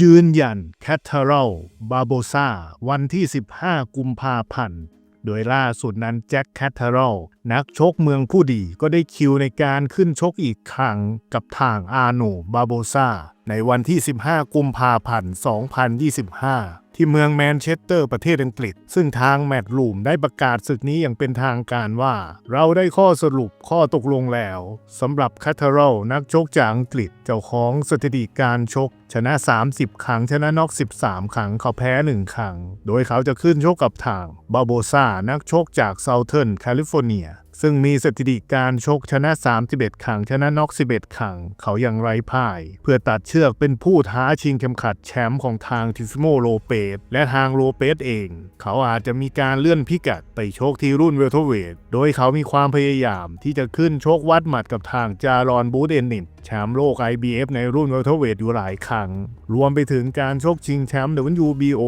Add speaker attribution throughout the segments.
Speaker 1: ยืนยันแคทเทอรัลบาโบซาวันที่ 15 กุมภาพันธ์ โดยล่าสุดนั้นแจ็คแคทเทอรัลนักชกเมืองผู้ดีก็ได้คิวในการขึ้นชกอีกครั้งกับทางอาโนบาโบซาในวันที่ 15 กุมภาพันธ์ 2025 ที่เมืองแมนเชสเตอร์ประเทศอังกฤษ ซึ่งทางแมตต์ลูมได้ประกาศศึกนี้อย่างเป็นทางการว่า เราได้ข้อสรุปข้อตกลงแล้วสำหรับคาทารัลนักชกจากอังกฤษเจ้าของสถิติการชก ชนะ 30 ครั้ง ชนะน็อก 13 ครั้งเขาแพ้ 1 ครั้ง โดยเขาจะขึ้นชกกับทางบาโบซานักชกจากเซาเทิร์นแคลิฟอร์เนีย ซึ่งมีสถิติการชกชนะ 31 ครั้งชนะน็อก 11 ครั้งเขายังไร้พ่าย เพื่อตัดเชือกเป็นผู้ท้าชิงเข็มขัดแชมป์ของทางทิสโมโลเปสและทางโลเปสเอง เขาอาจจะมีการเลื่อนพิกัดไปชกที่รุ่นเวลเทอร์เวทโดยเขามีความพยายามที่จะขึ้นชกวัดหมัดกับทางจารอนบูเอนนิตแชมป์โลก IBF ในรุ่นเวลเทอร์เวทอยู่หลายครั้ง รวมไปถึงการชกชิงแชมป์ WBO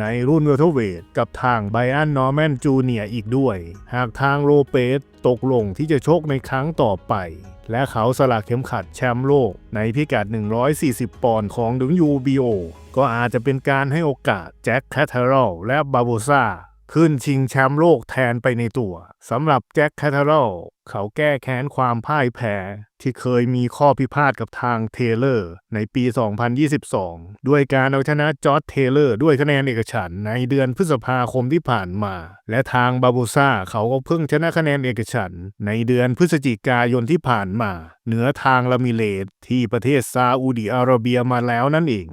Speaker 1: ในรุ่นเวลเทอร์เวทกับทางไบอันนอร์แมนจูเนียอีกด้วย หากทางโลเปส ตกลงที่จะชกในครั้งต่อไป และเขาสละเข็มขัดแชมป์โลกในพิกัด 140 ปอนด์ของ WBO ก็อาจจะเป็นการให้โอกาสแจ็คแคทเทอรลและบาโบซา ขึ้นชิงแชมป์โลกแทนไปในตัวสำหรับแจ็คแคทเทอรัลเขาแก้แค้นความพ่ายแพ้ที่เคยมีข้อพิพาทกับทางเทเลอร์ ในปี 2022 ด้วยการเอาชนะจอร์จเทเลอร์ด้วยคะแนนเอกฉันในเดือนพฤษภาคมที่ผ่านมา และทางบาโบซาเขาก็เพิ่งชนะคะแนนเอกฉันในเดือนพฤศจิกายนที่ผ่านมา เหนือทางลามิเลตที่ประเทศซาอุดิอาระเบียมาแล้วนั่นเอง